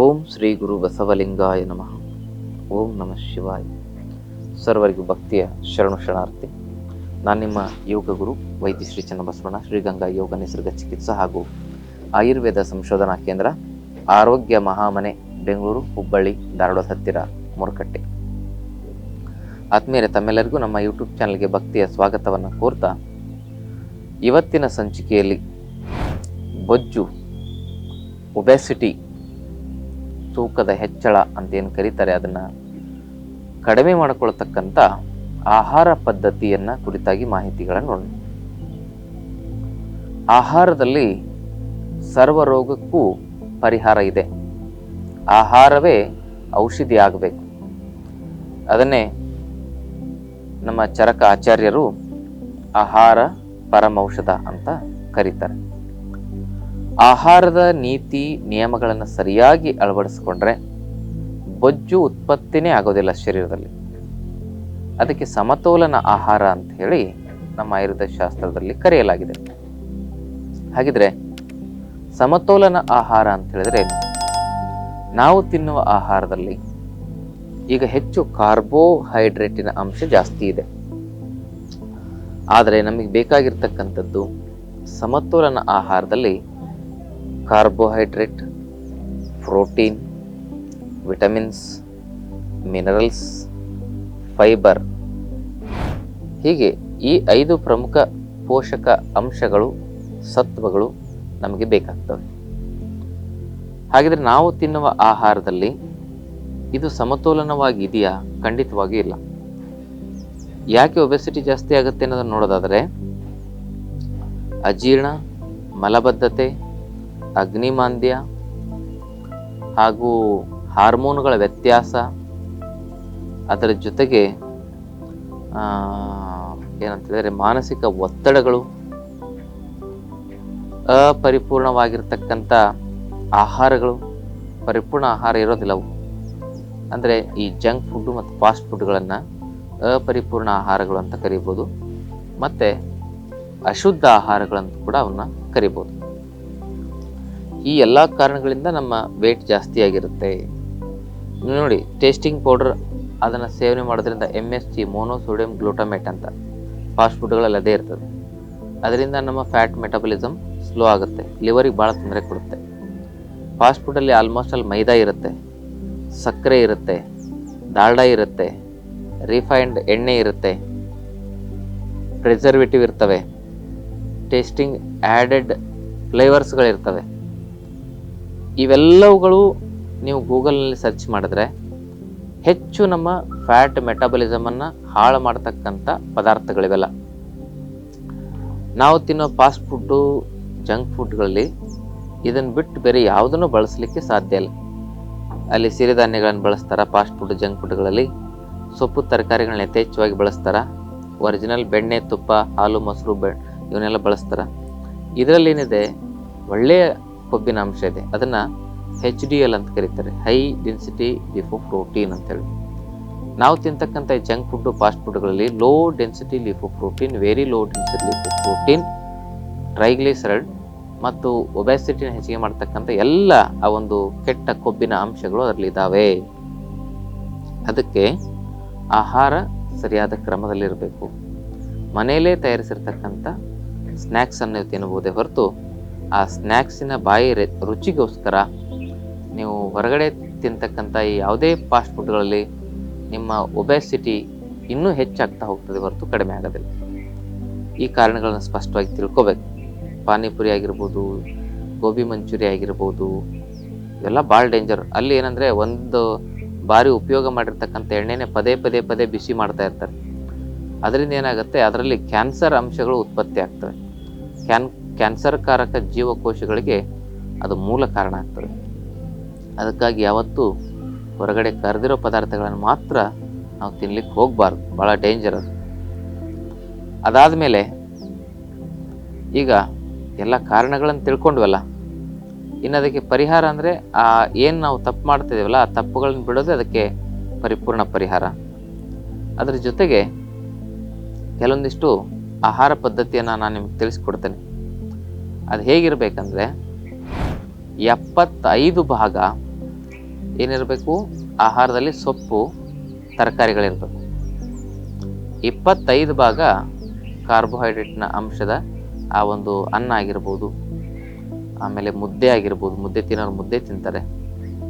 ಓಂ ಶ್ರೀ ಗುರು ಬಸವಲಿಂಗಾಯ ನಮಃ. ಓಂ ನಮಃ ಶಿವಾಯ. ಸರ್ವರಿಗೂ ಭಕ್ತಿಯ ಶರಣು ಶರಣಾರ್ಥಿ. ನಾನು ನಿಮ್ಮ ಯೋಗ ಗುರು ವೈದ್ಯ ಶ್ರೀ ಚನ್ನಬಸವಣ್ಣ ಶ್ರೀಗಂಗಾ ಯೋಗ ನಿಸರ್ಗ ಚಿಕಿತ್ಸಾ ಹಾಗೂ ಆಯುರ್ವೇದ ಸಂಶೋಧನಾ ಕೇಂದ್ರ, ಆರೋಗ್ಯ ಮಹಾಮನೆ, ಬೆಂಗಳೂರು, ಹುಬ್ಬಳ್ಳಿ, ಧಾರವಾಡ ಹತ್ತಿರ ಮೊರಕಟ್ಟೆ. ಆತ್ಮೀಯರೇ, ತಮ್ಮೆಲ್ಲರಿಗೂ ನಮ್ಮ ಯೂಟ್ಯೂಬ್ ಚಾನಲ್ಗೆ ಭಕ್ತಿಯ ಸ್ವಾಗತವನ್ನು ಕೋರ್ತಾ, ಇವತ್ತಿನ ಸಂಚಿಕೆಯಲ್ಲಿ ಬೊಜ್ಜು ಒಬೆಸಿಟಿ ತೂಕದ ಹೆಚ್ಚಳ ಅಂತ ಏನು ಕರೀತಾರೆ, ಅದನ್ನು ಕಡಿಮೆ ಮಾಡಿಕೊಳ್ತಕ್ಕಂಥ ಆಹಾರ ಪದ್ಧತಿಯನ್ನು ಕುರಿತಾಗಿ ಮಾಹಿತಿಗಳನ್ನು ನೋಡೋಣ ಆಹಾರದಲ್ಲಿ ಸರ್ವ ರೋಗಕ್ಕೂ ಪರಿಹಾರ ಇದೆ. ಆಹಾರವೇ ಔಷಧಿ ಆಗಬೇಕು. ಅದನ್ನೇ ನಮ್ಮ ಚರಕ ಆಚಾರ್ಯರು ಆಹಾರ ಪರಮೌಷಧ ಅಂತ ಕರೀತಾರೆ. ಆಹಾರದ ನೀತಿ ನಿಯಮಗಳನ್ನು ಸರಿಯಾಗಿ ಅಳವಡಿಸ್ಕೊಂಡ್ರೆ ಬೊಜ್ಜು ಉತ್ಪತ್ತಿನೇ ಆಗೋದಿಲ್ಲ ಶರೀರದಲ್ಲಿ. ಅದಕ್ಕೆ ಸಮತೋಲನ ಆಹಾರ ಅಂತ ಹೇಳಿ ನಮ್ಮ ಆಯುರ್ವೇದ ಶಾಸ್ತ್ರದಲ್ಲಿ ಕರೆಯಲಾಗಿದೆ. ಹಾಗಿದ್ರೆ ಸಮತೋಲನ ಆಹಾರ ಅಂತ ಹೇಳಿದ್ರೆ ನಾವು ತಿನ್ನುವ ಆಹಾರದಲ್ಲಿ ಈಗ ಹೆಚ್ಚು ಕಾರ್ಬೋಹೈಡ್ರೇಟಿನ ಅಂಶ ಜಾಸ್ತಿ ಇದೆ. ಆದರೆ ನಮಗೆ ಬೇಕಾಗಿರ್ತಕ್ಕಂಥದ್ದು ಸಮತೋಲನ ಆಹಾರದಲ್ಲಿ carbohydrate protein vitamins minerals fibre ಹೀಗೆ ಈ ಐದು ಪ್ರಮುಖ ಪೋಷಕ ಅಂಶಗಳು, ಸತ್ವಗಳು ನಮಗೆ ಬೇಕಾಗ್ತವೆ. ಹಾಗಿದ್ರೆ ನಾವು ತಿನ್ನುವ ಆಹಾರದಲ್ಲಿ ಇದು ಸಮತೋಲನವಾಗಿ ಇದೆಯಾ ಖಂಡಿತವಾಗಿಯೂ ಇಲ್ಲ. ಯಾಕೆ ಒಬೆಸಿಟಿ ಜಾಸ್ತಿ ಆಗುತ್ತೆ ಅನ್ನೋದನ್ನು ನೋಡೋದಾದರೆ, ಅಜೀರ್ಣ, ಮಲಬದ್ಧತೆ ಅಗ್ನಿಮಾಂದ್ಯ ಹಾಗೂ ಹಾರ್ಮೋನ್ಗಳ ವ್ಯತ್ಯಾಸ ಅದರ ಜೊತೆಗೆ ಆ, ಏನಂತ ಹೇಳಿದ್ರೆ ಮಾನಸಿಕ ಒತ್ತಡಗಳು ಅಪರಿಪೂರ್ಣವಾಗಿರ್ತಕ್ಕಂಥ ಆಹಾರಗಳು ಪರಿಪೂರ್ಣ ಆಹಾರ ಇರೋದಿಲ್ಲ ಅಂದರೆ ಈ ಜಂಕ್ ಫುಡ್ಡು ಮತ್ತು ಫಾಸ್ಟ್ ಫುಡ್ಗಳನ್ನು ಅಪರಿಪೂರ್ಣ ಆಹಾರಗಳು ಅಂತ ಕರಿಬೋದು. ಮತ್ತು ಅಶುದ್ಧ ಆಹಾರಗಳಂತ ಕೂಡ ಅವನ್ನ ಕರಿಬೋದು. ಈ ಎಲ್ಲ ಕಾರಣಗಳಿಂದ ನಮ್ಮ ವೇಟ್ ಜಾಸ್ತಿ ಆಗಿರುತ್ತೆ. ನೋಡಿ ಟೇಸ್ಟಿಂಗ್ ಪೌಡರ್ ಅದನ್ನು ಸೇವನೆ ಮಾಡೋದ್ರಿಂದ M S G monosodium glutamate ಅಂತ ಫಾಸ್ಟ್ ಫುಡ್ಗಳಲ್ಲಿ ಅದೇ ಇರ್ತದೆ. ಅದರಿಂದ ನಮ್ಮ ಫ್ಯಾಟ್ ಮೆಟಬಲಿಸಮ್ ಸ್ಲೋ ಆಗುತ್ತೆ ಲಿವರಿಗೆ ಭಾಳ ತೊಂದರೆ ಕೊಡುತ್ತೆ. ಫಾಸ್ಟ್ ಫುಡ್ಡಲ್ಲಿ ಆಲ್ಮೋಸ್ಟ್ ಅಲ್ಲಿ ಮೈದಾ ಇರುತ್ತೆ, ಸಕ್ಕರೆ ಇರುತ್ತೆ, ದಾಲ್ಡಾ ಇರುತ್ತೆ ರಿಫೈನ್ಡ್ ಎಣ್ಣೆ ಇರುತ್ತೆ ಪ್ರಿಸರ್ವೇಟಿವ್ ಇರ್ತವೆ ಟೇಸ್ಟಿಂಗ್ ಆ್ಯಡೆಡ್ ಫ್ಲೇವರ್ಸ್ಗಳಿರ್ತವೆ ಇವೆಲ್ಲವುಗಳು ನೀವು ಗೂಗಲ್ನಲ್ಲಿ ಸರ್ಚ್ ಮಾಡಿದ್ರೆ ಹೆಚ್ಚು ನಮ್ಮ ಫ್ಯಾಟ್ ಮೆಟಬಲಿಸಮನ್ನು ಹಾಳು ಮಾಡ್ತಕ್ಕಂಥ ಪದಾರ್ಥಗಳಿವೆಲ್ಲ. ನಾವು ತಿನ್ನೋ ಫಾಸ್ಟ್ ಫುಡ್ಡು, ಜಂಕ್ ಫುಡ್ಗಳಲ್ಲಿ ಇದನ್ನು ಬಿಟ್ಟು ಬೇರೆ ಯಾವುದನ್ನು ಬಳಸಲಿಕ್ಕೆ ಸಾಧ್ಯ ಇಲ್ಲ. ಅಲ್ಲಿ ಸಿರಿಧಾನ್ಯಗಳನ್ನು ಬಳಸ್ತಾರೆ, ಫಾಸ್ಟ್ ಫುಡ್, ಜಂಕ್ ಫುಡ್ಗಳಲ್ಲಿ? ಸೊಪ್ಪು, ತರಕಾರಿಗಳನ್ನ ಯಥೇಚ್ಛವಾಗಿ ಬಳಸ್ತಾರೆ? ಒರಿಜಿನಲ್ ಬೆಣ್ಣೆ, ತುಪ್ಪ, ಹಾಲು, ಮೊಸರು, ಬೆ ಇವನ್ನೆಲ್ಲ ಬಳಸ್ತಾರೆ? ಇದರಲ್ಲಿ ಏನಿದೆ, ಒಳ್ಳೆಯ ಕೊಬ್ಬಿನ ಅಂಶ ಇದೆ. ಅದನ್ನು ಹೆಚ್ ಡಿ ಎಲ್ ಅಂತ ಕರೀತಾರೆ. ಹೈ ಡೆನ್ಸಿಟಿ ಲಿಫೋ ಪ್ರೋಟೀನ್ ಅಂತೇಳಿ ನಾವು ತಿಂತಕ್ಕಂಥ junk food fast ಫುಡ್ಗಳಲ್ಲಿ low density lipoprotein very low density lipoprotein triglyceride ಮತ್ತು ಒಬೆಸಿಟಿನ ಹೆಚ್ಚಿಗೆ ಮಾಡ್ತಕ್ಕಂಥ ಎಲ್ಲ ಆ ಒಂದು ಕೆಟ್ಟ ಕೊಬ್ಬಿನ ಅಂಶಗಳು ಅದರಲ್ಲಿ ಇದ್ದಾವೆ ಅದಕ್ಕೆ ಆಹಾರ ಸರಿಯಾದ ಕ್ರಮದಲ್ಲಿರಬೇಕು. ಮನೆಯಲ್ಲೇ ತಯಾರಿಸಿರ್ತಕ್ಕಂಥ ಸ್ನ್ಯಾಕ್ಸನ್ನು ತಿನ್ನಬಹುದೇ ಹೊರತು ಆ ಸ್ನ್ಯಾಕ್ಸಿನ ಬಾಯಿ ರುಚಿಗೋಸ್ಕರ ನೀವು ಹೊರಗಡೆ ತಿಂತಕ್ಕಂಥ ಈ ಯಾವುದೇ ಫಾಸ್ಟ್ ಫುಡ್ಗಳಲ್ಲಿ ನಿಮ್ಮ ಒಬೆಸಿಟಿ ಇನ್ನೂ ಹೆಚ್ಚಾಗ್ತಾ ಹೋಗ್ತದೆ ಹೊರತು ಕಡಿಮೆ ಆಗೋದಿಲ್ಲ. ಈ ಕಾರಣಗಳನ್ನು ಸ್ಪಷ್ಟವಾಗಿ ತಿಳ್ಕೊಬೇಕು. ಪಾನಿಪುರಿ ಆಗಿರ್ಬೋದು, ಗೋಬಿ ಮಂಚೂರಿ ಆಗಿರ್ಬೋದು, ಇವೆಲ್ಲ ಭಾಳ ಡೇಂಜರ್ ಅಲ್ಲಿ ಏನಂದರೆ ಒಂದು ಬಾರಿ ಉಪಯೋಗ ಮಾಡಿರ್ತಕ್ಕಂಥ ಎಣ್ಣೆನೇ ಪದೇ ಪದೇ ಪದೇ ಬಿಸಿ ಮಾಡ್ತಾ ಇರ್ತಾರೆ. ಅದರಿಂದ ಏನಾಗುತ್ತೆ, ಅದರಲ್ಲಿ ಕ್ಯಾನ್ಸರ್ ಅಂಶಗಳು ಉತ್ಪತ್ತಿ ಆಗ್ತವೆ. ಕ್ಯಾನ್ ಕ್ಯಾನ್ಸರ್ ಕಾರಕ ಜೀವಕೋಶಗಳಿಗೆ ಅದು ಮೂಲ ಕಾರಣ ಆಗ್ತದೆ. ಅದಕ್ಕಾಗಿ ಯಾವತ್ತೂ ಹೊರಗಡೆ ಕರೆದಿರೋ ಪದಾರ್ಥಗಳನ್ನು ಮಾತ್ರ ನಾವು ತಿನ್ಲಿಕ್ಕೆ ಹೋಗಬಾರ್ದು. ಭಾಳ ಡೇಂಜರ್ ಅದು. ಅದಾದಮೇಲೆ ಈಗ ಎಲ್ಲ ಕಾರಣಗಳನ್ನು ತಿಳ್ಕೊಂಡ್ವಲ್ಲ, ಇನ್ನು ಅದಕ್ಕೆ ಪರಿಹಾರ ಅಂದರೆ ಆ ಏನು ನಾವು ತಪ್ಪು ಮಾಡ್ತಿದ್ದೀವಲ್ಲ, ಆ ತಪ್ಪುಗಳನ್ನು ಬಿಡೋದೇ ಅದಕ್ಕೆ ಪರಿಪೂರ್ಣ ಪರಿಹಾರ. ಅದರ ಜೊತೆಗೆ ಕೆಲವೊಂದಿಷ್ಟು ಆಹಾರ ಪದ್ಧತಿಯನ್ನು ನಾನು ನಿಮ್ಗೆ ತಿಳಿಸ್ಕೊಡ್ತೇನೆ. ಅದು ಹೇಗಿರಬೇಕಂದ್ರೆ ಎಪ್ಪತ್ತೈದು ಭಾಗ ಏನಿರಬೇಕು? ಆಹಾರದಲ್ಲಿ ಸೊಪ್ಪು, ತರಕಾರಿಗಳಿರಬೇಕು. ಇಪ್ಪತ್ತೈದು ಭಾಗ ಕಾರ್ಬೋಹೈಡ್ರೇಟ್ನ ಅಂಶದ ಆ ಒಂದು ಅನ್ನ ಆಗಿರ್ಬೋದು. ಆಮೇಲೆ ಮುದ್ದೆ ಆಗಿರ್ಬೋದು. ಮುದ್ದೆ ತಿನ್ನೋರು ಮುದ್ದೆ ತಿಂತಾರೆ.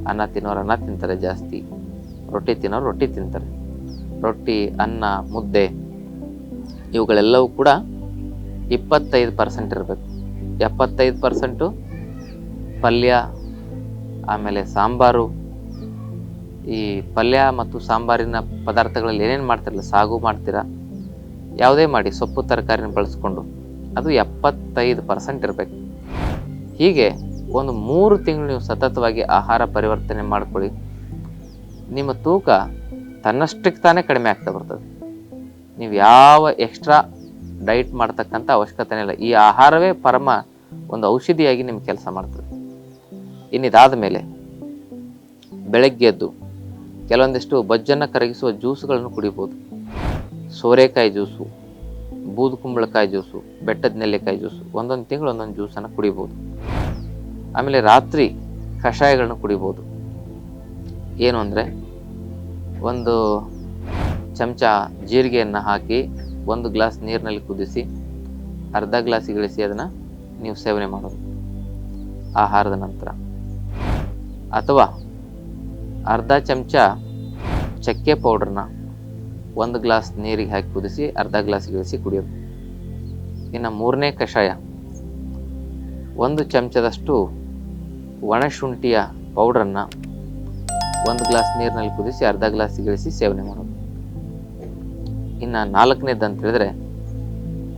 ಅನ್ನ ತಿನ್ನೋರು ಅನ್ನ ತಿಂತಾರೆ ಜಾಸ್ತಿ. ರೊಟ್ಟಿ ತಿನ್ನೋರು ರೊಟ್ಟಿ ತಿಂತಾರೆ. ರೊಟ್ಟಿ, ಅನ್ನ, ಮುದ್ದೆ ಇವುಗಳೆಲ್ಲವೂ ಕೂಡ ಇಪ್ಪತ್ತೈದು ಪರ್ಸೆಂಟ್ ಇರಬೇಕು. ಎಪ್ಪತ್ತೈದು ಪರ್ಸೆಂಟು, ಪಲ್ಯ, ಆಮೇಲೆ ಸಾಂಬಾರು. ಈ ಪಲ್ಯ ಮತ್ತು ಸಾಂಬಾರಿನ ಪದಾರ್ಥಗಳಲ್ಲಿ ಏನೇನು ಮಾಡ್ತಿರಲ್ಲ, ಸಾಗು ಮಾಡ್ತೀರಾ? ಯಾವುದೇ ಮಾಡಿ, ಸೊಪ್ಪು, ತರಕಾರಿನ ಬಳಸ್ಕೊಂಡು ಅದು ಎಪ್ಪತ್ತೈದು ಪರ್ಸೆಂಟ್ ಇರಬೇಕು. ಹೀಗೆ ಒಂದು ಮೂರು ತಿಂಗಳು ನೀವು ಸತತವಾಗಿ ಆಹಾರ ಪರಿವರ್ತನೆ ಮಾಡ್ಕೊಳ್ಳಿ. ನಿಮ್ಮ ತೂಕ ತನ್ನಷ್ಟಕ್ಕೆ ತಾನೇ ಕಡಿಮೆ ಆಗ್ತಾ ಬರ್ತದೆ. ನೀವು ಯಾವ ಎಕ್ಸ್ಟ್ರಾ ಡೈಟ್ ಮಾಡ್ತಕ್ಕಂಥ ಅವಶ್ಯಕತೆ ಇಲ್ಲ. ಈ ಆಹಾರವೇ ಪರಮ ಒಂದು ಔಷಧಿಯಾಗಿ ನಿಮ್ಗೆ ಕೆಲಸ ಮಾಡ್ತದೆ. ಇನ್ನಿದಾದ ಮೇಲೆ ಬೆಳಗ್ಗೆ ಎದ್ದು ಕೆಲವೊಂದಿಷ್ಟು ಬಜ್ಜನ್ನು ಕರಗಿಸುವ ಜ್ಯೂಸ್ಗಳನ್ನು ಕುಡಿಬೋದು. ಸೋರೆಕಾಯಿ ಜ್ಯೂಸು, ಬೂದು ಕುಂಬಳಕಾಯಿ ಜ್ಯೂಸು, ಬೆಟ್ಟದ ನೆಲ್ಲಿಕಾಯಿ ಜ್ಯೂಸು, ಒಂದೊಂದು ತಿಂಗಳು ಒಂದೊಂದು ಜ್ಯೂಸನ್ನು ಕುಡಿಬೋದು. ಆಮೇಲೆ ರಾತ್ರಿ ಕಷಾಯಗಳನ್ನು ಕುಡಿಬೋದು. ಏನು ಅಂದರೆ ಒಂದು ಚಮಚ ಜೀರಿಗೆಯನ್ನು ಹಾಕಿ ಒಂದು ಗ್ಲಾಸ್ ನೀರಿನಲ್ಲಿ ಕುದಿಸಿ, ಅರ್ಧ ಗ್ಲಾಸ್ ಇಳಿಸಿ ಅದನ್ನು ನೀವು ಸೇವನೆ ಮಾಡೋದು. ಆಹಾರದ ನಂತರ. ಅಥವಾ ಅರ್ಧ ಚಮಚ ಚಕ್ಕೆ ಪೌಡ್ರನ್ನ ಒಂದು ಗ್ಲಾಸ್ ನೀರಿಗೆ ಹಾಕಿ ಕುದಿಸಿ ಅರ್ಧ ಗ್ಲಾಸ್ ಇಳಿಸಿ ಕುಡಿಯೋದು. ಇನ್ನು ಮೂರನೇ ಕಷಾಯ ಒಂದು ಚಮಚದಷ್ಟು ಒಣಶುಂಠಿಯ ಪೌಡ್ರನ್ನು ಒಂದು ಗ್ಲಾಸ್ ನೀರಿನಲ್ಲಿ ಕುದಿಸಿ ಅರ್ಧ ಗ್ಲಾಸ್ ಇಳಿಸಿ ಸೇವನೆ ಮಾಡೋದು. ಇನ್ನು ನಾಲ್ಕನೇದಂತ ಹೇಳಿದ್ರೆ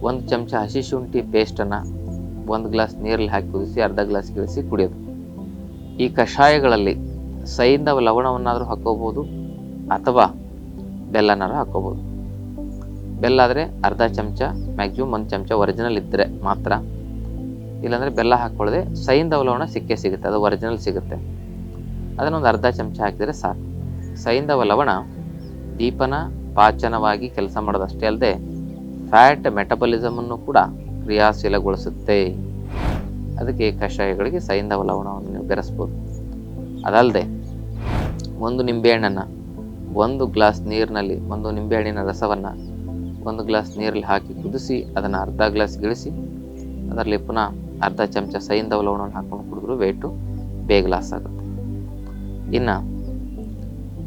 ಒಂದು ಚಮಚ ಹಸಿ ಶುಂಠಿ ಪೇಸ್ಟನ್ನು ಒಂದು ಗ್ಲಾಸ್ ನೀರಲ್ಲಿ ಹಾಕಿ ಕುದಿಸಿ, ಅರ್ಧ ಗ್ಲಾಸ್ ಗಿಳಿಸಿ ಕುಡಿಯೋದು. ಈ ಕಷಾಯಗಳಲ್ಲಿ ಸೈಂಧವ ಲವಣವನ್ನಾದರೂ ಹಾಕ್ಕೋಬೋದು ಅಥವಾ ಬೆಲ್ಲನಾದ್ರೂ ಹಾಕ್ಕೋಬೋದು. ಬೆಲ್ಲ ಆದರೆ ಅರ್ಧ ಚಮಚ, ಮ್ಯಾಕ್ಸಿಮಮ್ ಒಂದು ಚಮಚ ಒರಿಜಿನಲ್ ಇದ್ದರೆ ಮಾತ್ರ. ಇಲ್ಲಾಂದರೆ ಬೆಲ್ಲ ಹಾಕ್ಕೊಳ್ಳದೆ ಸೈಂಧವ ಲವಣ ಸಿಕ್ಕೇ ಸಿಗುತ್ತೆ, ಅದು ಒರಿಜಿನಲ್ ಸಿಗುತ್ತೆ. ಅದನ್ನೊಂದು ಅರ್ಧ ಚಮಚ ಹಾಕಿದರೆ ಸಾಕು. ಸೈಂಧವ ಲವಣ ದೀಪನ ಪಾಚನವಾಗಿ ಕೆಲಸ ಮಾಡೋದಷ್ಟೇ ಅಲ್ಲದೆ ಫ್ಯಾಟ್ ಮೆಟಬಲಿಸಮನ್ನು ಕೂಡ ಕ್ರಿಯಾಶೀಲಗೊಳಿಸುತ್ತೆ. ಅದಕ್ಕೆ ಕಷಾಯಗಳಿಗೆ ಸೈಂಧವ ಲವಣವನ್ನು ನೀವು ಬೆರೆಸ್ಬೋದು. ಅದಲ್ಲದೆ ಒಂದು ನಿಂಬೆಹಣ್ಣನ್ನು, ಒಂದು ಗ್ಲಾಸ್ ನೀರಿನಲ್ಲಿ, ಒಂದು ನಿಂಬೆಹಣ್ಣಿನ ರಸವನ್ನು, ಒಂದು ಗ್ಲಾಸ್ ನೀರಲ್ಲಿ ಹಾಕಿ ಕುದಿಸಿ, ಅದನ್ನು ಅರ್ಧ ಗ್ಲಾಸ್ ಗಿಳಿಸಿ, ಅದರಲ್ಲಿ ಪುನಃ ಅರ್ಧ ಚಮಚ ಸೈಂಧವ ಲವಣವನ್ನು ಹಾಕ್ಕೊಂಡು ಕುಡಿದ್ರು ವೇಟು ಬೇಗ ಲಾಸ್ ಆಗುತ್ತೆ. ಇನ್ನು,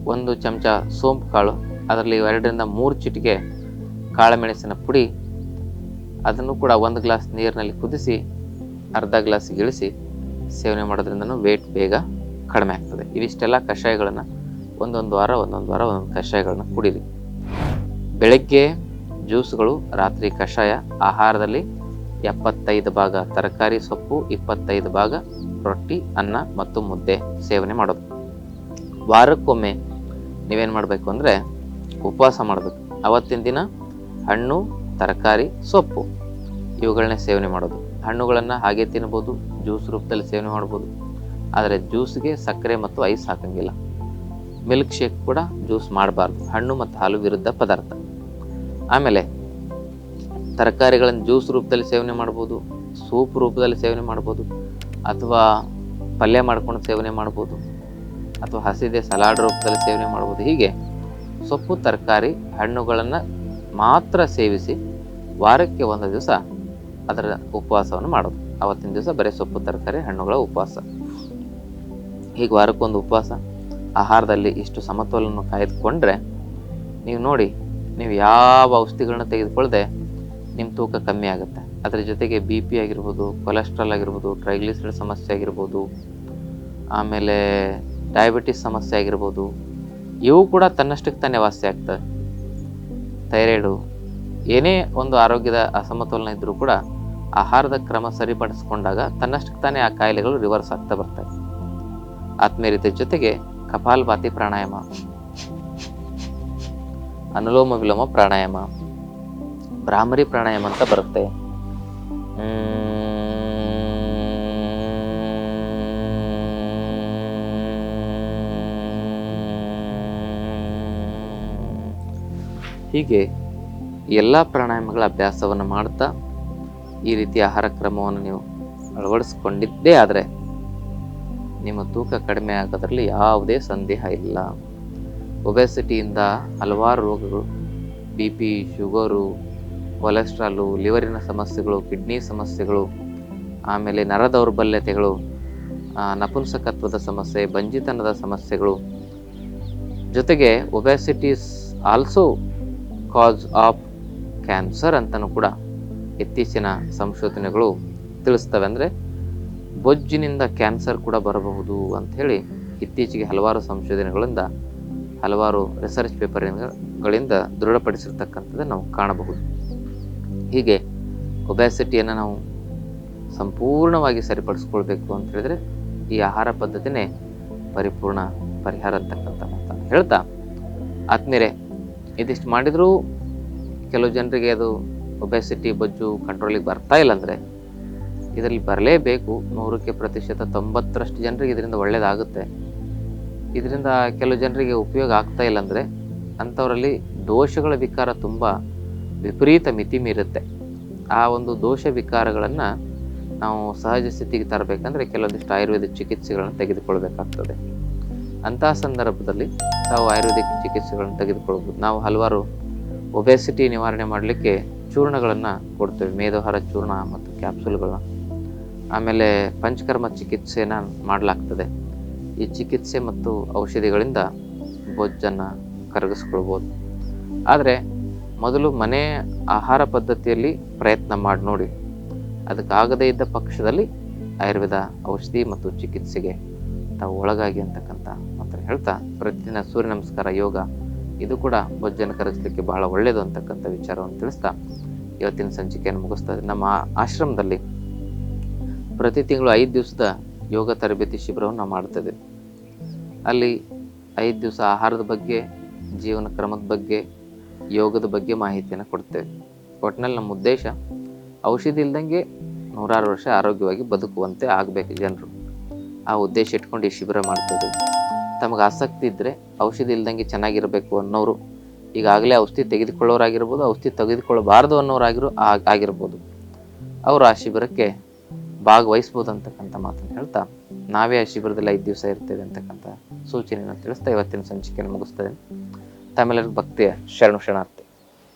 ಒಂದು ಚಮಚ ಸೋಂಪು ಕಾಳು, ಅದರಲ್ಲಿ ಎರಡರಿಂದ ಮೂರು ಚಿಟಿಕೆ ಕಾಳುಮೆಣಸಿನ ಪುಡಿ ಅದನ್ನು ಕೂಡ ಒಂದು ಗ್ಲಾಸ್ ನೀರಿನಲ್ಲಿ ಕುದಿಸಿ, ಅರ್ಧ ಗ್ಲಾಸ್ ಇಳಿಸಿ ಸೇವನೆ ಮಾಡೋದ್ರಿಂದ ವೇಟ್ ಬೇಗ ಕಡಿಮೆ ಆಗ್ತದೆ. ಇವಿಷ್ಟೆಲ್ಲ ಕಷಾಯಗಳನ್ನು ಒಂದೊಂದು ವಾರ ಒಂದೊಂದು ವಾರ, ಒಂದೊಂದು ಕಷಾಯಗಳನ್ನ ಕುಡೀರಿ. ಬೆಳಗ್ಗೆ ಜ್ಯೂಸ್ಗಳು, ರಾತ್ರಿ ಕಷಾಯ, ಆಹಾರದಲ್ಲಿ ಎಪ್ಪತ್ತೈದು ಭಾಗ ತರಕಾರಿ ಸೊಪ್ಪು, ಇಪ್ಪತ್ತೈದು ಭಾಗ ರೊಟ್ಟಿ, ಅನ್ನ ಮತ್ತು ಮುದ್ದೆ ಸೇವನೆ ಮಾಡೋದು. ವಾರಕ್ಕೊಮ್ಮೆ ನೀವೇನು ಮಾಡಬೇಕು ಅಂದರೆ ಉಪವಾಸ ಮಾಡಬೇಕು. ಅವತ್ತಿನ ದಿನ ಹಣ್ಣು ತರಕಾರಿ, ಸೊಪ್ಪು. ಇವುಗಳನ್ನೇ ಸೇವನೆ ಮಾಡೋದು. ಹಣ್ಣುಗಳನ್ನು ಹಾಗೆ ತಿನ್ಬೋದು, ಜ್ಯೂಸ್ ರೂಪದಲ್ಲಿ ಸೇವನೆ ಮಾಡ್ಬೋದು. ಆದರೆ ಜ್ಯೂಸ್ಗೆ ಸಕ್ಕರೆ ಮತ್ತು ಐಸ್ ಹಾಕಂಗಿಲ್ಲ. ಮಿಲ್ಕ್ ಶೇಕ್ ಕೂಡ ಜ್ಯೂಸ್ ಮಾಡಬಾರ್ದು. ಹಣ್ಣು ಮತ್ತು ಹಾಲು ವಿರುದ್ಧ ಪದಾರ್ಥ. ಆಮೇಲೆ ತರಕಾರಿಗಳನ್ನು ಜ್ಯೂಸ್ ರೂಪದಲ್ಲಿ ಸೇವನೆ ಮಾಡ್ಬೋದು, ಸೂಪ್ ರೂಪದಲ್ಲಿ ಸೇವನೆ ಮಾಡ್ಬೋದು, ಅಥವಾ ಪಲ್ಯ ಮಾಡ್ಕೊಂಡು ಸೇವನೆ ಮಾಡ್ಬೋದು, ಅಥವಾ ಹಸಿದೆ ಸಲಾಡ್ ರೂಪದಲ್ಲಿ ಸೇವನೆ ಮಾಡ್ಬೋದು. ಹೀಗೆ ಸೊಪ್ಪು, ತರಕಾರಿ, ಹಣ್ಣುಗಳನ್ನು ಮಾತ್ರ ಸೇವಿಸಿ ವಾರಕ್ಕೆ ಒಂದು ದಿವಸ ಅದರ ಉಪವಾಸವನ್ನು ಮಾಡೋದು. ಅವತ್ತಿನ ದಿವಸ ಬರೀ ಸೊಪ್ಪು, ತರಕಾರಿ, ಹಣ್ಣುಗಳ ಉಪವಾಸ. ಹೀಗೆ ವಾರಕ್ಕೊಂದು ಉಪವಾಸ. ಆಹಾರದಲ್ಲಿ ಇಷ್ಟು ಸಮತೋಲನ ಕಾಯ್ದುಕೊಂಡ್ರೆ ನೀವು ನೋಡಿ, ನೀವು ಯಾವ ಔಷಧಿಗಳನ್ನ ತೆಗೆದುಕೊಳ್ಳದೆ ನಿಮ್ಮ ತೂಕ ಕಮ್ಮಿ ಆಗುತ್ತೆ. ಅದರ ಜೊತೆಗೆ ಬಿ ಪಿ ಆಗಿರ್ಬೋದು, ಕೊಲೆಸ್ಟ್ರಾಲ್ ಆಗಿರ್ಬೋದು ಟ್ರೈಗ್ಲಿಸೈಡ್ ಸಮಸ್ಯೆ ಆಗಿರ್ಬೋದು, ಆಮೇಲೆ ಡಯಾಬಿಟಿಸ್ ಸಮಸ್ಯೆ ಆಗಿರ್ಬೋದು, ಇವು ಕೂಡ ತನ್ನಷ್ಟಕ್ಕೆ ತಾನೇ ವಾಸಿ ಆಗ್ತವೆ. ಥೈರಾಯ್ಡು, ಏನೇ ಒಂದು ಆರೋಗ್ಯದ ಅಸಮತೋಲನ ಇದ್ದರೂ ಕೂಡ ಆಹಾರದ ಕ್ರಮ ಸರಿಪಡಿಸ್ಕೊಂಡಾಗ ತನ್ನಷ್ಟಕ್ಕೆ ತಾನೇ ಆ ಕಾಯಿಲೆಗಳು ರಿವರ್ಸ್ ಆಗ್ತಾ ಬರ್ತವೆ. ಆತ್ಮೀಯತೆ ಜೊತೆಗೆ ಕಪಾಲಭಾತಿ ಪ್ರಾಣಾಯಾಮ, ಅನುಲೋಮ ವಿಲೋಮ ಪ್ರಾಣಾಯಾಮ, ಭ್ರಾಮರಿ ಪ್ರಾಣಾಯಾಮ ಅಂತ ಬರುತ್ತೆ. ಹೀಗೆ ಎಲ್ಲ ಪ್ರಾಣಾಯಾಮಗಳ ಅಭ್ಯಾಸವನ್ನು ಮಾಡ್ತಾ ಈ ರೀತಿಯ ಆಹಾರ ಕ್ರಮವನ್ನು ನೀವು ಅಳವಡಿಸ್ಕೊಂಡಿದ್ದೇ ಆದರೆ ನಿಮ್ಮ ತೂಕ ಕಡಿಮೆ ಆಗೋದ್ರಲ್ಲಿ ಯಾವುದೇ ಸಂದೇಹ ಇಲ್ಲ. ಒಬೆಸಿಟಿಯಿಂದ ಹಲವಾರು ರೋಗಗಳು, ಬಿ ಪಿ, ಶುಗರು, ಕೊಲೆಸ್ಟ್ರಾಲು, ಲಿವರಿನ ಸಮಸ್ಯೆಗಳು, ಕಿಡ್ನಿ ಸಮಸ್ಯೆಗಳು, ಆಮೇಲೆ ನರ ದೌರ್ಬಲ್ಯತೆಗಳು ನಪುಂಸಕತ್ವದ ಸಮಸ್ಯೆ, ಬಂಜಿತನದ ಸಮಸ್ಯೆಗಳು ಜೊತೆಗೆ obesity's also cause of cancer ಅಂತಲೂ ಕೂಡ ಇತ್ತೀಚಿನ ಸಂಶೋಧನೆಗಳು ತಿಳಿಸ್ತವೆ ಅಂದರೆ ಬೊಜ್ಜಿನಿಂದ ಕ್ಯಾನ್ಸರ್ ಕೂಡ ಬರಬಹುದು ಅಂಥೇಳಿ ಇತ್ತೀಚೆಗೆ ಹಲವಾರು ಸಂಶೋಧನೆಗಳಿಂದ, ಹಲವಾರು ರಿಸರ್ಚ್ ಪೇಪರ್ಗಳಿಂದ ದೃಢಪಡಿಸಿರ್ತಕ್ಕಂಥದ್ದು ನಾವು ಕಾಣಬಹುದು. ಹೀಗೆ ಒಬ್ಯಾಸಿಟಿಯನ್ನು ನಾವು ಸಂಪೂರ್ಣವಾಗಿ ಸರಿಪಡಿಸ್ಕೊಳ್ಬೇಕು ಅಂತ ಹೇಳಿದ್ರೆ ಈ ಆಹಾರ ಪದ್ಧತಿನೇ ಪರಿಪೂರ್ಣ ಪರಿಹಾರ ಅಂತಕ್ಕಂಥ ಮಾತನ್ನು ಹೇಳ್ತಾ ಆದ್ಮೇಲೆ ಇದಿಷ್ಟು ಮಾಡಿದರೂ ಕೆಲವು ಜನರಿಗೆ ಅದು ಒಬೆಸಿಟಿ ಬೊಜ್ಜು ಕಂಟ್ರೋಲಿಗೆ ಬರ್ತಾ ಇಲ್ಲ ಅಂದರೆ ಇದರಲ್ಲಿ ಬರಲೇಬೇಕು. ನೂರಕ್ಕೆ ಪ್ರತಿಶತ ತೊಂಬತ್ತರಷ್ಟು ಜನರಿಗೆ ಇದರಿಂದ ಒಳ್ಳೆಯದಾಗುತ್ತೆ ಇದರಿಂದ ಕೆಲವು ಜನರಿಗೆ ಉಪಯೋಗ ಆಗ್ತಾ ಇಲ್ಲ ಅಂದರೆ ಅಂಥವರಲ್ಲಿ ದೋಷಗಳ ವಿಕಾರ ತುಂಬ ವಿಪರೀತ ಮಿತಿ ಮೀರುತ್ತೆ. ಆ ಒಂದು ದೋಷ ವಿಕಾರಗಳನ್ನು ನಾವು ಸಹಜ ಸ್ಥಿತಿಗೆ ತರಬೇಕಂದ್ರೆ ಕೆಲವೊಂದಿಷ್ಟು ಆಯುರ್ವೇದ ಚಿಕಿತ್ಸೆಗಳನ್ನು ತೆಗೆದುಕೊಳ್ಬೇಕಾಗ್ತದೆ. ಅಂತಹ ಸಂದರ್ಭದಲ್ಲಿ ನಾವು ಆಯುರ್ವೇದಿಕ್ ಚಿಕಿತ್ಸೆಗಳನ್ನು ತೆಗೆದುಕೊಳ್ಬೋದು ನಾವು ಹಲವಾರು ಒಬೆಸಿಟಿ ನಿವಾರಣೆ ಮಾಡಲಿಕ್ಕೆ ಚೂರ್ಣಗಳನ್ನು ಕೊಡ್ತೇವೆ. ಮೇದೋಹಾರ ಚೂರ್ಣ ಮತ್ತು ಕ್ಯಾಪ್ಸೂಲ್ಗಳನ್ನ ಆಮೇಲೆ ಪಂಚಕರ್ಮ ಚಿಕಿತ್ಸೆನ ಮಾಡಲಾಗ್ತದೆ. ಈ ಚಿಕಿತ್ಸೆ ಮತ್ತು ಔಷಧಿಗಳಿಂದ ಬೊಜ್ಜನ್ನು ಕರಗಿಸ್ಕೊಳ್ಬೋದು ಆದರೆ ಮೊದಲು ಮನೆ ಆಹಾರ ಪದ್ಧತಿಯಲ್ಲಿ ಪ್ರಯತ್ನ ಮಾಡಿ ನೋಡಿ. ಅದಕ್ಕಾಗದೇ ಇದ್ದ ಪಕ್ಷದಲ್ಲಿ ಆಯುರ್ವೇದ ಔಷಧಿ ಮತ್ತು ಚಿಕಿತ್ಸೆಗೆ ತಾವು ಒಳಗಾಗಿ ಅಂತಕ್ಕಂಥ ಮಾತ್ರ ಹೇಳ್ತಾ, ಪ್ರತಿದಿನ ಸೂರ್ಯ ನಮಸ್ಕಾರ ಯೋಗ, ಇದು ಕೂಡ ಬೊಜ್ಜನ್ನು ಕರಗಿಸ್ಲಿಕ್ಕೆ ಬಹಳ ಒಳ್ಳೆಯದು ಅಂತಕ್ಕಂಥ ವಿಚಾರವನ್ನು ತಿಳಿಸ್ತಾ, ಇವತ್ತಿನ ಸಂಚಿಕೆಯನ್ನು ಮುಗಿಸ್ತಾ. ನಮ್ಮ ಆಶ್ರಮದಲ್ಲಿ ಪ್ರತಿ ತಿಂಗಳು ಐದು ದಿವಸದ ಯೋಗ ತರಬೇತಿ ಶಿಬಿರವನ್ನು ನಾವು ಅಲ್ಲಿ ಐದು ದಿವಸ ಆಹಾರದ ಬಗ್ಗೆ, ಜೀವನ ಕ್ರಮದ ಬಗ್ಗೆ, ಯೋಗದ ಬಗ್ಗೆ ಮಾಹಿತಿಯನ್ನು ಕೊಡ್ತೇವೆ. ಒಟ್ಟಿನಲ್ಲಿ ನಮ್ಮ ಉದ್ದೇಶ ಔಷಧಿ ಇಲ್ದಂಗೆ ನೂರಾರು ವರ್ಷ ಆರೋಗ್ಯವಾಗಿ ಬದುಕುವಂತೆ ಆಗಬೇಕು ಜನರು. ಆ ಉದ್ದೇಶ ಇಟ್ಕೊಂಡು ಈ ಶಿಬಿರ ಮಾಡ್ತಿದ್ವಿ ತಮಗೆ ಆಸಕ್ತಿ ಇದ್ದರೆ ಔಷಧಿ ಇಲ್ದಂಗೆ ಚೆನ್ನಾಗಿರಬೇಕು ಅನ್ನೋರು, ಈಗಾಗಲೇ ಔಷಧಿ ತೆಗೆದುಕೊಳ್ಳೋರಾಗಿರ್ಬೋದು, ಔಷಧಿ ತೆಗೆದುಕೊಳ್ಳಬಾರ್ದು ಅನ್ನೋರಾಗಿರೋ ಆಗಿರ್ಬೋದು. ಅವರು ಆ ಶಿಬಿರಕ್ಕೆ ಭಾಗವಹಿಸ್ಬೋದು ಅಂತಕ್ಕಂಥ ಮಾತನ್ನು ಹೇಳ್ತಾ, ನಾವೇ ಆ ಶಿಬಿರದಲ್ಲಿ ಐದು ದಿವಸ ಇರ್ತೇವೆ ಅಂತಕ್ಕಂಥ ಸೂಚನೆಯನ್ನು ತಿಳಿಸ್ತಾ ಇವತ್ತಿನ ಸಂಚಿಕೆಯನ್ನು ಮುಗಿಸ್ತೇನೆ. ತಮಿಳರಿಗೆ ಭಕ್ತಿಯ ಶರಣು ಶರಣಾರ್ಥಿ.